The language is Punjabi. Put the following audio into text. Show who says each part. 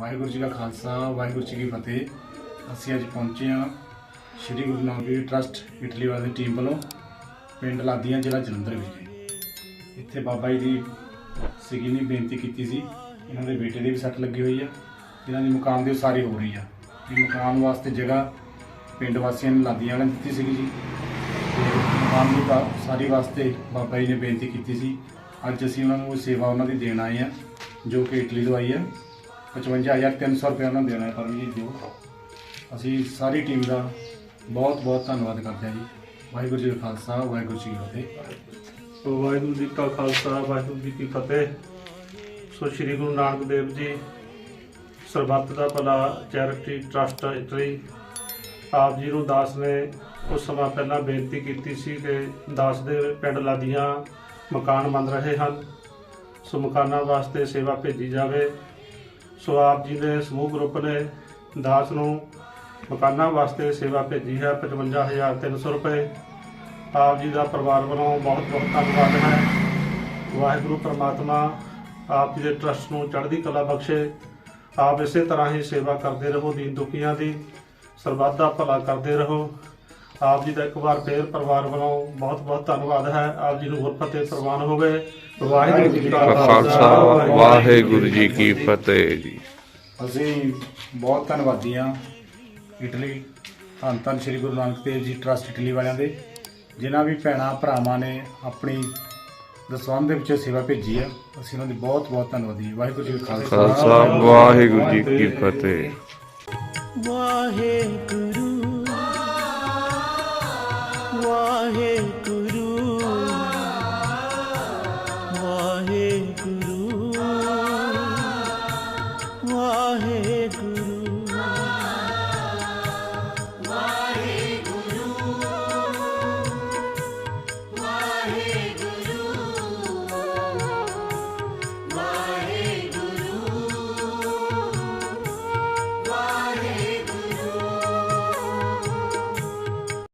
Speaker 1: ਵਾਹਿਗੁਰੂ ਜੀ ਕਾ ਖਾਲਸਾ, ਵਾਹਿਗੁਰੂ ਜੀ ਕੀ ਫਤਿਹ। ਅਸੀਂ ਅੱਜ ਪਹੁੰਚੇ ਹਾਂ ਸ਼੍ਰੀ ਗੁਰੂ ਨਾਨਕ ਦੇਵ ਟਰਸਟ, ਇਟਲੀ ਵਾਲੀ ਟੀਮ ਵੱਲੋਂ ਪਿੰਡ ਲਾਦੀਆਂ ਜ਼ਿਲ੍ਹਾ ਜਲੰਧਰ ਵਿਖੇ। ਇੱਥੇ ਬਾਬਾ ਜੀ ਦੀ ਸੀਗੀ ਨੇ ਬੇਨਤੀ ਕੀਤੀ ਸੀ। ਇਹਨਾਂ ਦੇ ਬੇਟੇ ਦੀ ਵੀ ਸੱਟ ਲੱਗੀ ਹੋਈ ਆ। ਇਹਨਾਂ ਦੀ ਮਕਾਨ ਦੀ ਉਸਾਰੀ ਹੋ ਰਹੀ ਆ। ਇਹ ਮਕਾਨ ਵਾਸਤੇ ਜਗ੍ਹਾ ਪਿੰਡ ਵਾਸੀਆਂ ਨੇ ਲਾਦੀਆਂ ਵਾਲਿਆਂ ਦਿੱਤੀ ਸੀਗੀ ਜੀ। ਮਕਾਨ ਦੀ ਤਾਂ ਉਸਾਰੀ ਵਾਸਤੇ ਬਾਬਾ ਜੀ ਨੇ ਬੇਨਤੀ ਕੀਤੀ ਸੀ। ਅੱਜ ਅਸੀਂ ਉਹਨਾਂ ਨੂੰ ਸੇਵਾ ਉਹਨਾਂ ਦੀ ਦੇਣ ਆਏ ਆ, ਜੋ ਕਿ ਇਟਲੀ ਤੋਂ ਆਈ ਆ। 55300 ਰੁਪਏ ਉਹਨਾਂ ਨੂੰ ਦੇਣਾ ਹੈ ਪਰਮਜੀਤ ਦਿਓ ਅਸੀਂ ਸਾਰੀ ਟੀਮ ਦਾ ਬਹੁਤ ਬਹੁਤ ਧੰਨਵਾਦ ਕਰਦੇ ਹਾਂ ਜੀ। ਵਾਹਿਗੁਰੂ ਜੀ ਕਾ ਖਾਲਸਾ, ਵਾਹਿਗੁਰੂ ਜੀ ਕੀ ਫਤਿਹ।
Speaker 2: ਵਾਹਿਗੁਰੂ ਜੀ ਕਾ ਖਾਲਸਾ, ਵਾਹਿਗੁਰੂ ਜੀ ਕੀ ਫਤਿਹ। ਸੋ ਸ੍ਰੀ ਗੁਰੂ ਨਾਨਕ ਦੇਵ ਜੀ, ਸਰਬੱਤ ਦਾ ਭਲਾ, ਚੈਰਿਟੀ, ਟਰਸਟ ਇਟਲੀ। ਆਪ ਜੀ ਨੂੰ ਦਾਸ ਨੇ ਕੁਝ ਸਮਾਂ ਪਹਿਲਾਂ ਬੇਨਤੀ ਕੀਤੀ ਸੀ ਕਿ ਦਾਸ ਦੇ ਪਿੰਡ ਲਾਦੀਆਂ ਮਕਾਨ ਬਣ ਰਹੇ ਹਨ। ਸੋ ਮਕਾਨਾਂ ਵਾਸਤੇ ਸੇਵਾ ਭੇਜੀ ਜਾਵੇ। ਸੋ ਆਪ ਜੀ ਦੇ ਸਮੂਹ ਗਰੁੱਪ ਨੇ ਦਾਸ ਨੂੰ ਮਕਾਨਾਂ ਵਾਸਤੇ ਸੇਵਾ ਭੇਜੀ ਹੈ 55300 ਰੁਪਏ। ਆਪ ਜੀ ਦਾ ਪਰਿਵਾਰ ਵੱਲੋਂ ਬਹੁਤ ਬਹੁਤ ਧੰਨਵਾਦ ਹੈ। ਵਾਹਿਗੁਰੂ ਪ੍ਰਮਾਤਮਾ ਆਪ ਜੀ ਦੇ ਟਰਸਟ ਨੂੰ ਚੜ੍ਹਦੀ ਕਲਾ ਬਖਸ਼ੇ। ਆਪ ਇਸੇ ਤਰ੍ਹਾਂ ਹੀ ਸੇਵਾ ਕਰਦੇ ਰਹੋ, ਦੀਨ ਦੁਖੀਆਂ ਦੀ ਸਰਬੱਤ ਦਾ ਭਲਾ ਕਰਦੇ ਰਹੋ। ਆਪ ਜੀ ਦਾ ਇੱਕ ਵਾਰ ਫੇਰ ਪਰਿਵਾਰ ਵੱਲੋਂ ਬਹੁਤ ਬਹੁਤ ਧੰਨਵਾਦ ਹੈ। ਆਪ ਜੀ ਨੂੰ ਹੋਰ ਫਤਿਹ ਪ੍ਰਵਾਨ ਹੋਵੇ। ਵਾਹਿਗੁਰੂ ਜੀ ਕਾ
Speaker 3: ਖਾਲਸਾ। ਵਾਹਿਗੁਰੂ ਜੀ ਕੀ ਫਤਿਹ ਜੀ।
Speaker 1: ਅਸੀਂ ਬਹੁਤ ਧੰਨਵਾਦੀ ਹਾਂ ਇਟਲੀ ਧੰਨ ਧੰਨ ਸ਼੍ਰੀ ਗੁਰੂ ਨਾਨਕ ਦੇਵ ਜੀ ਟਰਸਟ ਇਟਲੀ ਵਾਲਿਆਂ ਦੇ ਜਿਨ੍ਹਾਂ ਵੀ ਭੈਣਾਂ ਭਰਾਵਾਂ ਨੇ ਆਪਣੀ ਦਸਵੰਧ ਦੇ ਵਿੱਚ ਸੇਵਾ ਭੇਜੀ ਆ। ਅਸੀਂ ਉਹਨਾਂ ਦੀ ਬਹੁਤ ਬਹੁਤ ਧੰਨਵਾਦੀ ਵਾਹਿਗੁਰੂ ਜੀ ਕਾ ਖਾਲਸਾ
Speaker 3: ਵਾਹਿਗੁਰੂ ਜੀ ਕੀ ਫਤਿਹ।
Speaker 4: ਵਾਹਿਗੁਰੂ Yeah.